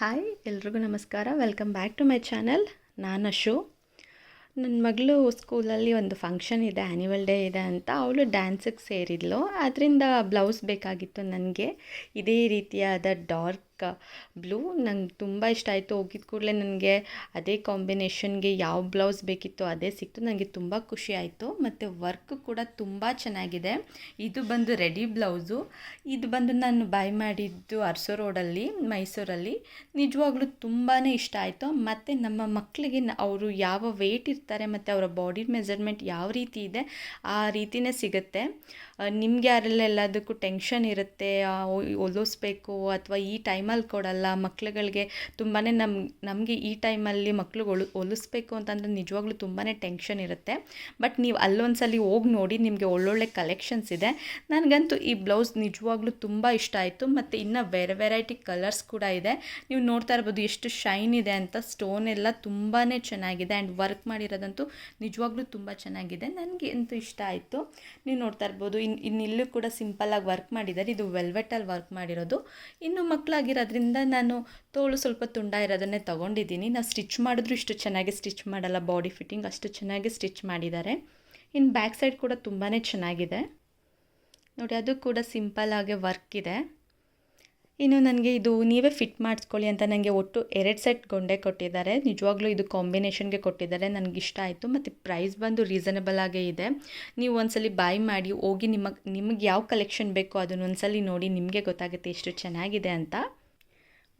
Hi ಎಲ್ರಿಗೂ ನಮಸ್ಕಾರ. Welcome back to my channel ನಾನು ಅಶು. ನನ್ನ ಮಗಳು ಸ್ಕೂಲಲ್ಲಿ ಒಂದು ಫಂಕ್ಷನ್ ಇದೆ ಆ್ಯನ್ಯುವಲ್ ಡೇ ಇದೆ ಅಂತ. ಅವಳು ಡ್ಯಾನ್ಸಿಗೆ ಸೇರಿದ್ಲು. ಅದರಿಂದ ಬ್ಲೌಸ್ ಬೇಕಾಗಿತ್ತು ನನಗೆ. ಇದೇ ರೀತಿಯಾದ ಡಾರ್ಕ್ ಬ್ಲೂ ನಂಗೆ ತುಂಬ ಇಷ್ಟ ಆಯಿತು. ಹೋಗಿದ ಕೂಡಲೇ ನನಗೆ ಅದೇ ಕಾಂಬಿನೇಷನ್ಗೆ ಯಾವ ಬ್ಲೌಸ್ ಬೇಕಿತ್ತು ಅದೇ ಸಿಕ್ತು. ನನಗೆ ತುಂಬ ಖುಷಿ ಆಯಿತು. ಮತ್ತು ವರ್ಕ್ ಕೂಡ ತುಂಬ ಚೆನ್ನಾಗಿದೆ. ಇದು ಬಂದು ರೆಡಿ ಬ್ಲೌಸು. ಇದು ಬಂದು ನಾನು ಬೈ ಮಾಡಿದ್ದು ಅರಸೋ ರೋಡಲ್ಲಿ, ಮೈಸೂರಲ್ಲಿ. ನಿಜವಾಗ್ಲೂ ತುಂಬಾ ಇಷ್ಟ ಆಯಿತು. ಮತ್ತು ನಮ್ಮ ಮಕ್ಕಳಿಗೆ ಅವರು ಯಾವ ವೆಯ್ಟ್ ಇರ್ತಾರೆ ಮತ್ತು ಅವರ ಬಾಡಿ ಮೆಜರ್ಮೆಂಟ್ ಯಾವ ರೀತಿ ಇದೆ ಆ ರೀತಿಯೇ ಸಿಗುತ್ತೆ. ನಿಮಗೆ ಯಾರೆಲ್ಲ ಎಲ್ಲದಕ್ಕೂ ಟೆನ್ಷನ್ ಇರುತ್ತೆ ಹೊಲಿಸ್ಬೇಕು ಅಥವಾ ಈ ಟೈಮಲ್ಲಿ ಕೊಡಲ್ಲ, ಮಕ್ಳುಗಳಿಗೆ ತುಂಬಾ ನಮ್ಮ ನಮಗೆ ಈ ಟೈಮಲ್ಲಿ ಮಕ್ಳಿಗೆ ಹೊಲು ಹೊಲಿಸ್ಬೇಕು ಅಂತಂದರೆ ನಿಜವಾಗ್ಲೂ ತುಂಬಾ ಟೆನ್ಷನ್ ಇರುತ್ತೆ. ಬಟ್ ನೀವು ಅಲ್ಲೊಂದ್ಸಲಿ ಹೋಗಿ ನೋಡಿ ನಿಮಗೆ ಒಳ್ಳೊಳ್ಳೆ ಕಲೆಕ್ಷನ್ಸ್ ಇದೆ. ನನಗಂತೂ ಈ ಬ್ಲೌಸ್ ನಿಜವಾಗ್ಲೂ ತುಂಬ ಇಷ್ಟ ಆಯಿತು. ಮತ್ತು ಇನ್ನು ಬೇರೆ ವೆರೈಟಿ ಕಲರ್ಸ್ ಕೂಡ ಇದೆ. ನೀವು ನೋಡ್ತಾ ಇರ್ಬೋದು ಎಷ್ಟು ಶೈನ್ ಇದೆ ಅಂತ, ಸ್ಟೋನ್ ಎಲ್ಲ ತುಂಬಾ ಚೆನ್ನಾಗಿದೆ. ಆ್ಯಂಡ್ ವರ್ಕ್ ಮಾಡಿರೋದಂತೂ ನಿಜವಾಗ್ಲೂ ತುಂಬ ಚೆನ್ನಾಗಿದೆ. ನನಗೆ ಅಂತೂ ಇಷ್ಟ ಆಯಿತು. ನೀವು ನೋಡ್ತಾ ಇರ್ಬೋದು ಇನ್ನು ಇನ್ನಿಲ್ಲೂ ಕೂಡ ಸಿಂಪಲ್ಲಾಗಿ ವರ್ಕ್ ಮಾಡಿದ್ದಾರೆ. ಇದು ವೆಲ್ವೆಟಲ್ಲಿ ವರ್ಕ್ ಮಾಡಿರೋದು. ಇನ್ನು ಮಕ್ಕಳಾಗಿರೋದ್ರಿಂದ ನಾನು ತೋಳು ಸ್ವಲ್ಪ ತುಂಡ ಇರೋದನ್ನೇ ತೊಗೊಂಡಿದ್ದೀನಿ. ನಾನು ಸ್ಟಿಚ್ ಮಾಡಿದ್ರು ಇಷ್ಟು ಚೆನ್ನಾಗಿ ಸ್ಟಿಚ್ ಮಾಡಲ್ಲ. ಬಾಡಿ ಫಿಟ್ಟಿಂಗ್ ಅಷ್ಟು ಚೆನ್ನಾಗಿ ಸ್ಟಿಚ್ ಮಾಡಿದ್ದಾರೆ. ಇನ್ನು ಬ್ಯಾಕ್ ಸೈಡ್ ಕೂಡ ತುಂಬಾ ಚೆನ್ನಾಗಿದೆ. ನೋಡಿ, ಅದು ಕೂಡ ಸಿಂಪಲ್ಲಾಗೆ ವರ್ಕ್ ಇದೆ. ಇನ್ನು ನನಗೆ ಇದು ನೀವೇ ಫಿಟ್ ಮಾಡಿಸ್ಕೊಳ್ಳಿ ಅಂತ ನನಗೆ ಒಟ್ಟು ಎರಡು ಸೆಟ್ ಗೊಂಡೆ ಕೊಟ್ಟಿದ್ದಾರೆ. ನಿಜವಾಗ್ಲೂ ಇದು ಕಾಂಬಿನೇಷನ್ಗೆ ಕೊಟ್ಟಿದ್ದಾರೆ. ನನಗೆ ಇಷ್ಟ ಆಯಿತು. ಮತ್ತು ಪ್ರೈಸ್ ಬಂದು ರೀಸನಬಲ್ ಆಗೇ ಇದೆ. ನೀವು ಒಂದ್ಸಲಿ ಬಾಯ್ ಮಾಡಿ ಹೋಗಿ ನಿಮಗೆ ನಿಮಗೆ ಯಾವ ಕಲೆಕ್ಷನ್ ಬೇಕೋ ಅದನ್ನೊಂದ್ಸಲಿ ನೋಡಿ ನಿಮಗೆ ಗೊತ್ತಾಗುತ್ತೆ ಎಷ್ಟು ಚೆನ್ನಾಗಿದೆ ಅಂತ.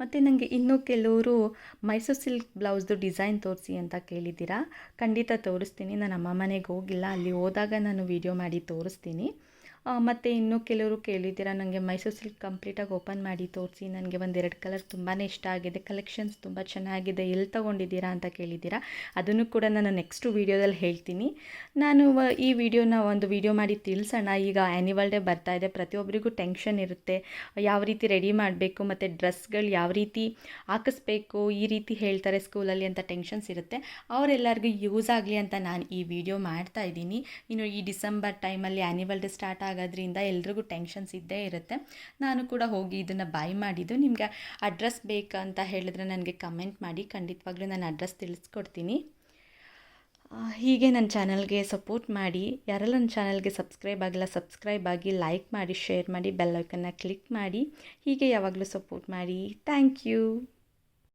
ಮತ್ತು ನನಗೆ ಇನ್ನೂ ಕೆಲವರು ಮೈಸೂರು ಸಿಲ್ಕ್ ಬ್ಲೌಸ್ದು ಡಿಸೈನ್ ತೋರಿಸಿ ಅಂತ ಕೇಳಿದ್ದೀರಾ? ಖಂಡಿತ ತೋರಿಸ್ತೀನಿ. ನಾನು ಅಮ್ಮ ಮನೆಗೆ ಹೋಗಿಲ್ಲ. ಅಲ್ಲಿ ಹೋದಾಗ ನಾನು ವೀಡಿಯೋ ಮಾಡಿ ತೋರಿಸ್ತೀನಿ. ಮತ್ತು ಇನ್ನೂ ಕೆಲವರು ಕೇಳಿದ್ದೀರಾ ನನಗೆ ಮೈಸೂರು ಸಿಲ್ಕ್ ಕಂಪ್ಲೀಟಾಗಿ ಓಪನ್ ಮಾಡಿ ತೋರಿಸಿ, ನನಗೆ ಒಂದೆರಡು ಕಲರ್ ತುಂಬಾ ಇಷ್ಟ ಆಗಿದೆ ಕಲೆಕ್ಷನ್ಸ್ ತುಂಬ ಚೆನ್ನಾಗಿದೆ, ಎಲ್ಲಿ ತೊಗೊಂಡಿದ್ದೀರಾ ಅಂತ ಕೇಳಿದ್ದೀರಾ, ಅದನ್ನು ಕೂಡ ನಾನು ನೆಕ್ಸ್ಟ್ ವೀಡಿಯೋದಲ್ಲಿ ಹೇಳ್ತೀನಿ. ನಾನು ಈ ವಿಡಿಯೋನ ಒಂದು ವಿಡಿಯೋ ಮಾಡಿ ತಿಳಿಸೋಣ, ಈಗ ಆ್ಯನಿವಲ್ ಡೇ ಬರ್ತಾ ಇದೆ, ಪ್ರತಿಯೊಬ್ಬರಿಗೂ ಟೆನ್ಷನ್ ಇರುತ್ತೆ, ಯಾವ ರೀತಿ ರೆಡಿ ಮಾಡಬೇಕು, ಮತ್ತು ಡ್ರೆಸ್ಗಳು ಯಾವ ರೀತಿ ಹಾಕಿಸ್ಬೇಕು, ಈ ರೀತಿ ಹೇಳ್ತಾರೆ ಸ್ಕೂಲಲ್ಲಿ ಅಂತ ಟೆನ್ಷನ್ಸ್ ಇರುತ್ತೆ, ಅವರೆಲ್ಲರಿಗೂ ಯೂಸ್ ಆಗಲಿ ಅಂತ ನಾನು ಈ ವಿಡಿಯೋ ಮಾಡ್ತಾ ಇದ್ದೀನಿ. ಇನ್ನು ಈ ಡಿಸೆಂಬರ್ ಟೈಮಲ್ಲಿ ಆ್ಯನಿವಲ್ ಡೇ ಸ್ಟಾರ್ಟ್ ಆಗೋದ್ರಿಂದ ಎಲ್ರಿಗೂ ಟೆನ್ಷನ್ಸ್ ಇದ್ದೇ ಇರುತ್ತೆ. ನಾನು ಕೂಡ ಹೋಗಿ ಇದನ್ನು ಬೈ ಮಾಡಿದ್ದು. ನಿಮಗೆ ಅಡ್ರೆಸ್ ಬೇಕಂತ ಹೇಳಿದ್ರೆ ನನಗೆ ಕಮೆಂಟ್ ಮಾಡಿ. ಖಂಡಿತವಾಗ್ಲೂ ನಾನು ಅಡ್ರೆಸ್ ತಿಳಿಸ್ಕೊಡ್ತೀನಿ. ಹೀಗೆ ನನ್ನ ಚಾನಲ್ಗೆ ಸಪೋರ್ಟ್ ಮಾಡಿ. ಯಾರೆಲ್ಲ ನನ್ನ ಚಾನಲ್ಗೆ ಸಬ್ಸ್ಕ್ರೈಬ್ ಆಗಿಲ್ಲ, ಸಬ್ಸ್ಕ್ರೈಬ್ ಆಗಿ ಲೈಕ್ ಮಾಡಿ, ಶೇರ್ ಮಾಡಿ, ಬೆಲ್ ಐಕನ್ನ ಕ್ಲಿಕ್ ಮಾಡಿ. ಹೀಗೆ ಯಾವಾಗಲೂ ಸಪೋರ್ಟ್ ಮಾಡಿ. Thank you.